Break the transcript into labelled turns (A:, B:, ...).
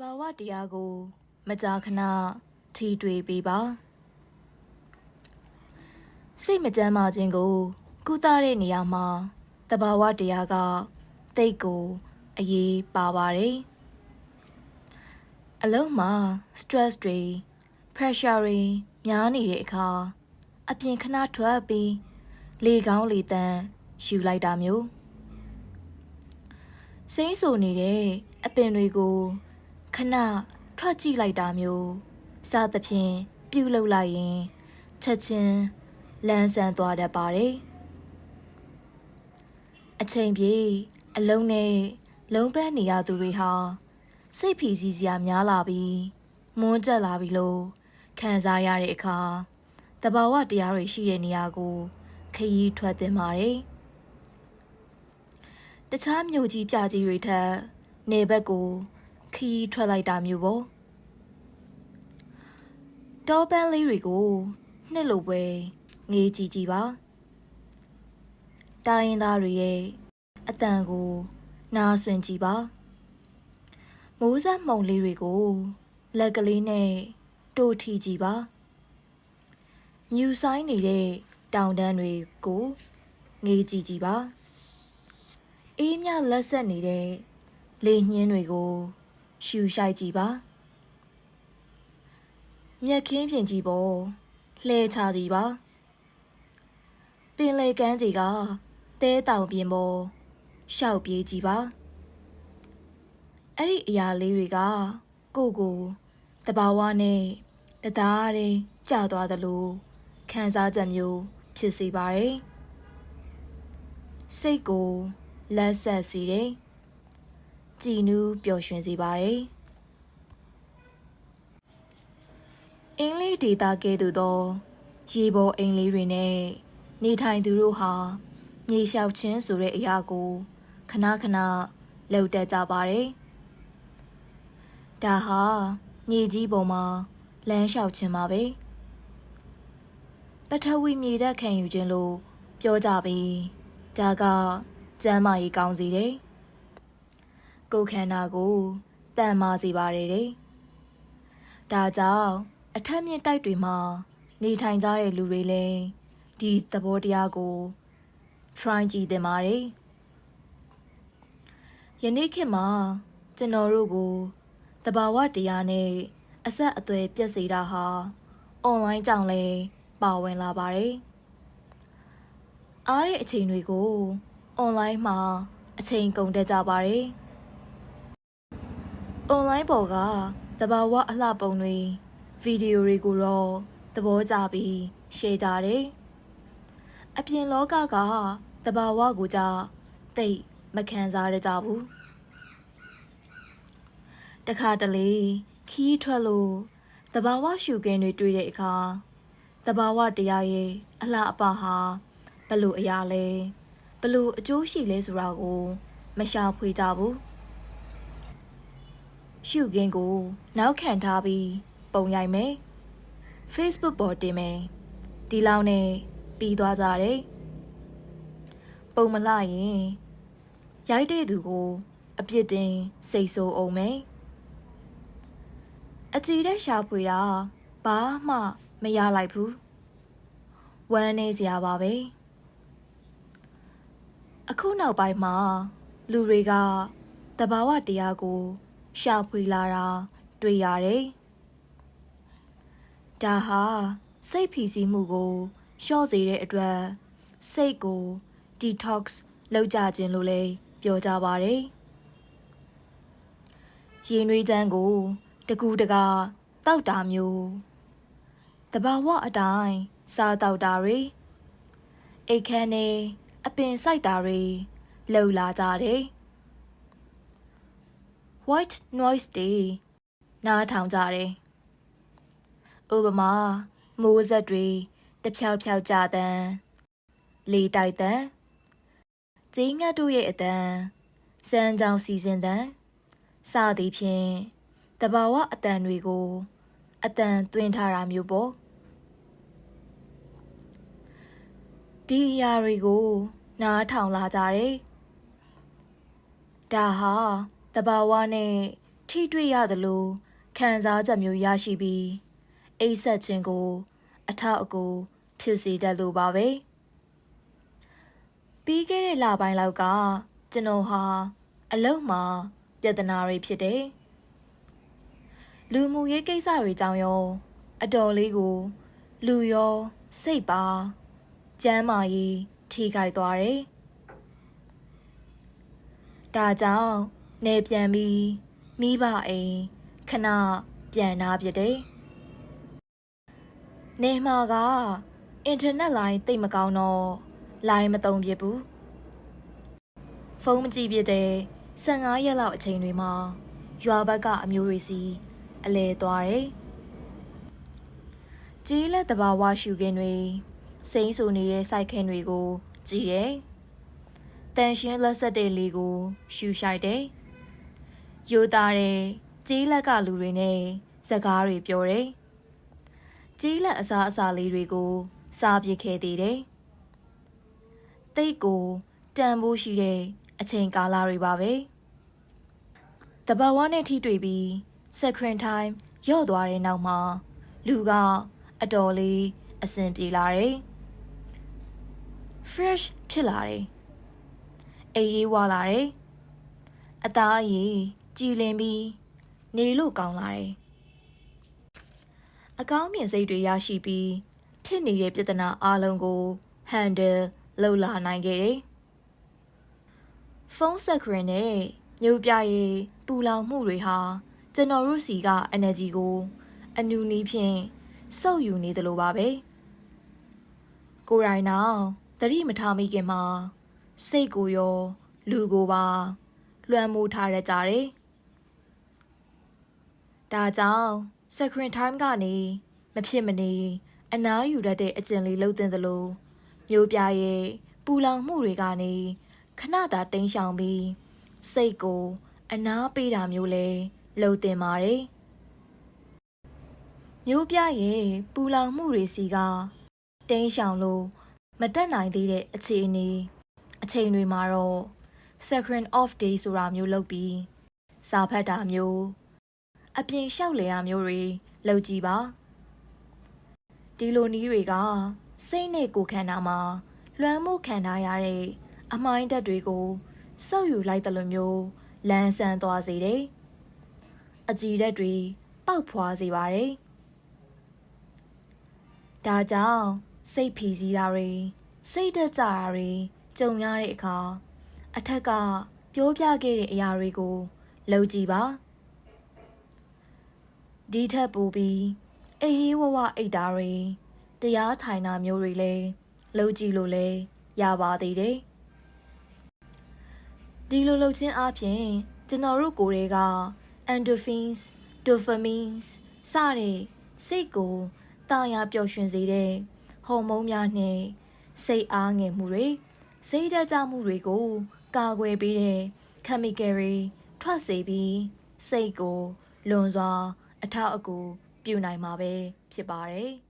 A: ဘာဝတရားကို မကြာခဏထီတွေ့ပေးပါစိတ်မကြမ်းမာခြင်းကို ကုသတဲ့နေရာမှာတဘာဝတရားကတိတ်ကိုအရေးပါပါတယ်အလုံးမှာ stress တွေ pressure တွေများနေတဲ့အခါအပြင်ခဏထွက်ပြီးလေကောင်းလေတန်းယူလိုက်တာမျိုးစိမ့်ဆူနေတဲ့အပင်တွေကို ခဏထွက်ကြည့်လိုက်တာမျိုးစသဖြင့်ပြုတ်လုပ်လိုက်ရင်ချက်ချင်းလန်းဆန်းသွားတတ်ပါတယ်အချိန်ပြေအလုံးနဲ့လုံးပန်းနေရသူတွေဟာစိတ်ဖီစီစရာများလာပြီးမွန်းကျက်လာပြီလို့ခံစားရတဲ့အခါတဘာဝတရားတွေရှိတဲ့နေရာကိုခရီးထွက်တင်ပါတယ်တခြားမြို့ကြီးပြကြီးတွေထက်နေဘက်ကို ခီးထွက်လိုက်တာမျိုးပေါ့တောပန်းလေးတွေကိုနှစ်လိုပွဲငေးကြည့်ကြည့်ပါတိုင်းရင်းသားတွေရဲ့အတန်ကို နားဆွင့်ကြည့်ပါမိုးဆက်မှုန်လေးတွေကိုလက်ကလေးနဲ့တို့ထီကြည့်ပါမြူဆိုင်နေတဲ့တောင်တန်းတွေကိုငေးကြည့်ကြည့်ပါအေးမြလက်ဆက်နေတဲ့လေညင်းတွေကို ရှူရှိုက်ကြည့်ပါမြက်ခင်းပြင်ကြည့်ပေါ်လှဲချကြည့်ပါပင်လေကန်းကြီးကတဲတောင်ပြင်ပေါ်ရှောက်ပြေးကြည့်ပါအဲ့ဒီအရာလေးတွေကကိုကိုတဘာဝနဲ့တသားတည်းကြာသွားသလိုခံစားချက်မျိုးဖြစ်စေပါတယ်စိတ်ကိုလက်ဆက်စီတယ် ကြည်နူးပျော်ရွှင်စေပါတယ်။အင်းလေးဒေတာကဲ့သို့သော ရေပေါ်အိမ်လေးတွေနဲ့နေထိုင်သူတို့ဟာမြေလျှောက်ခြင်းဆိုတဲ့အရာကိုခဏခဏလှုပ်တက်ကြပါတယ်။ဒါဟာမြေကြီးပေါ်မှာလမ်းလျှောက်ခြင်းပါပဲ။ပထဝီမြေဓာတ်ခံယူခြင်းလို့ပြောကြပြီးဒါကကျမ်းမာရေးကောင်းစီတယ်။ ကိုယ်ခန္ဓာကိုတန်မာစေပါတယ်တဲ့။ဒါကြောင့်အထက်မြင့်တိုက်တွေမှာ နေထိုင်ကြတဲ့လူတွေလည်းဒီသဘောတရားကို try ကြည့်သင့်ပါတယ်။ယနေ့ခေတ်မှာကျွန်တော်တို့ကိုတဘာဝတရားနဲ့အဆက်အသွယ်ပြတ်စေတာဟာ online ကြောင့်လည်းပါဝင်လာပါတယ်။အားတဲ့အချိန်တွေကို online မှာအချိန်ကုန်တတ်ကြပါတယ်။ online ပေါ်ကတဘာဝအလှပုံတွေဗီဒီယိုတွေကိုတော့သဘောကျပြီး share ကြတယ်။အပြင်လောကကတဘာဝကိုကြတိတ်မခံစားရကြဘူး။တခါတလေခီးထွက်လို့တဘာဝရှုခင်းတွေတွေ့တဲ့အခါတဘာဝတရားရဲ့အလှအပဟာဘလို့အရာလဲဘလို့အကျိုးရှိလဲဆိုတာကို မရှာဖွေကြဘူး။ ရှုခင်းကို နောက်ခံထားပြီးပုံရိုက်မယ် Facebook ပေါ်တင်မယ်ဒီလောက်နဲ့ပြီးသွားကြတယ်ပုံမလှရင်ရိုက်တဲ့သူကိုအပြစ်တင်စိတ်ဆိုးအောင်မယ်အကြည့်တဲ့ရှာဖွေတာဘာမှမရလိုက်ဘူးဝမ်းနေစရာပါပဲအခုနောက်ပိုင်းမှာလူတွေကတဘာဝတရားကို ရှာဖွေလာတာတွေ့ရတယ်။ဒါဟာစိတ်ဖိစီးမှုကိုလျှော့စေတဲ့အတွက်စိတ်ကို detox လုပ်ကြခြင်းလို့လည်းပြောကြပါတယ်။ရင်နွေးချမ်းကို တကူတကာတောက်တာမျိုးတဘာဝအတိုင်းစားတောက်တာတွေအိတ်ခမ်းနေအပင်စိုက်တာတွေလှုပ်လာကြတယ်။ white noise တွေနားထောင်ကြတယ်။ဥပမာမိုးဆက်တွေတဖြောက်ဖြောက်ကြတဲ့လေတိုက်တဲ့ကျင်းငတ်တို့ရဲ့အတန်စမ်းကြောင်စီစဉ်တဲ့စသည်ဖြင့်တဘာဝအတန်တွေကိုအတန်သွင်းထားတာမျိုးပေါ့ဒီအရာတွေကို နားထောင်လာကြတယ်ဒါဟာ တဘာဝနဲ့ထိတွေ့ရသလိုခံစားချက်မျိုးရရှိပြီးအိပ်ဆက်ခြင်းကို အထောက်အကူဖြစ်စေတတ်လို့ပါပဲပြီးခဲ့တဲ့လပိုင်းလောက်ကကျွန်တော်ဟာအလုံးမှာပြဿနာတွေဖြစ်တယ်လူမှုရေးကိစ္စတွေကြောင့်ရောအတော်လေးကို လူရောစိတ်ပါကျမ်းမာရေးထိခိုက်သွားတယ်ဒါကြောင့် နေပြန်ပြီးမိဘအိမ်ခဏပြန်နာပြတယ်နေမှာကအင်တာနက်လိုင်းတိတ်မကောင်းတော့လိုင်းမတုံပြဘူးဖုန်းမကြည့်ပြတဲ့15ရက်လောက်အချိန်တွေမှာရွာဘက်ကအမျိုးတွေစီအလဲသွားတယ်ကြီးလက်တဘာဝရှုခင်းတွေစိမ့်ဆူနေတဲ့စိုက်ခင်းတွေကိုကြည့်တယ်တန်ရှင်းလက်ဆက်တဲ့လေကိုရှူရှိုက်တယ်။ ယူသားတဲ့ကြီးလက်ကလူတွေနဲ့စကားတွေပြောတယ်။ကြီးလက်အစားအစာလေးတွေကိုစားပစ်ခဲ့သေးတယ်။တိတ်ကိုတန်ဖိုးရှိတဲ့အချိန်ကာလတွေပါပဲ။တဘာဝနဲ့ထိတွေ့ပြီး second time ရော့သွားတဲ့နောက်မှာလူကအတော်လေးအဆင်ပြေလာတယ်။ fresh ဖြစ်လာတယ်။အေးအေးဝါလာတယ်။အသားအရည် ကြည်လင်ပြီးနေလို့ကောင်းလာတယ်။အကောင်းမြင်စိတ်တွေရရှိပြီးထစ်နေတဲ့ပြဿနာအလုံးကို handle လုပ်လာနိုင်ခဲ့တယ်။ဖုန်းဆက်ခရင်နဲ့ညိုပြရဲ့ပူလောင်မှုတွေဟာကျွန်တော်တို့စီက energy ကို အနူနီးဖြင့်စုပ်ယူနေသလိုပါပဲ။ကိုယ်တိုင်တော့သတိမထားမိခင်မှာစိတ်ကိုရော လူကိုပါ လွှမ်းမိုးထားရကြတယ်။ ဒါကြောင့် screen time ကနေမဖြစ်မနေအနားယူတတ်တဲ့အကျင့်လေးလှုပ်တင်သလိုမျိုးပြရဲ့ပူလောင်မှုတွေကနေခဏတာတင်းရှောင်ပြီးစိတ်ကို အနားပေးတာမျိုးလဲလှုပ်တင်ပါတယ်။မျိုးပြရဲ့ပူလောင်မှုတွေစီကတင်းရှောင်လို့မတက်နိုင်သေးတဲ့အခြေအနေအချိန်တွေမှာတော့ second off day ဆိုတာမျိုးလုပ်ပြီးစာဖတ်တာမျိုး အပြင်လျှောက်လေတာမျိုးတွေလုပ်ကြည့်ပါဒီလိုနည်းတွေကစိတ်နဲ့ကိုယ်ခန္ဓာမှာလွှမ်းမိုးခံထားရတဲ့အမိုင်းဓာတ်တွေကိုစုပ်ယူလိုက်တယ်လို့မျိုးလန်းဆန်းသွားစေတယ်အကြည်ဓာတ်တွေပေါက်ဖွာစေပါတယ်ဒါကြောင့်စိတ်ဖီစီးတာတွေစိတ်တက်ကြတာတွေကြုံရတဲ့အခါအထက်ကပြောပြခဲ့တဲ့အရာတွေကိုလုပ်ကြည့်ပါ ဒီထက်ပိုပြီးအေးအေးဝဝအိတ်တာတွေတရားထိုင်တာမျိုးတွေလည်းလုပ်ကြည့်လို့လည်းရပါသေးတယ်ဒီလိုလုပ်ခြင်းအပြင်ကျွန်တော်တို့ကိုယ်တွေက endorphins dopamines စတဲ့စိတ်ကိုတာယာပျော်ရွှင်စေတဲ့ဟော်မုန်းများနဲ့စိတ်အားငယ်မှုတွေစိတ်ဓာတ်ကြမှုတွေကို ကာကွယ်ပေးတဲ့ chemical တွေထွက်စေပြီးစိတ်ကိုလွန်စွာ အထောက်အကူပြုနိုင်မှာပဲဖြစ်ပါတယ်။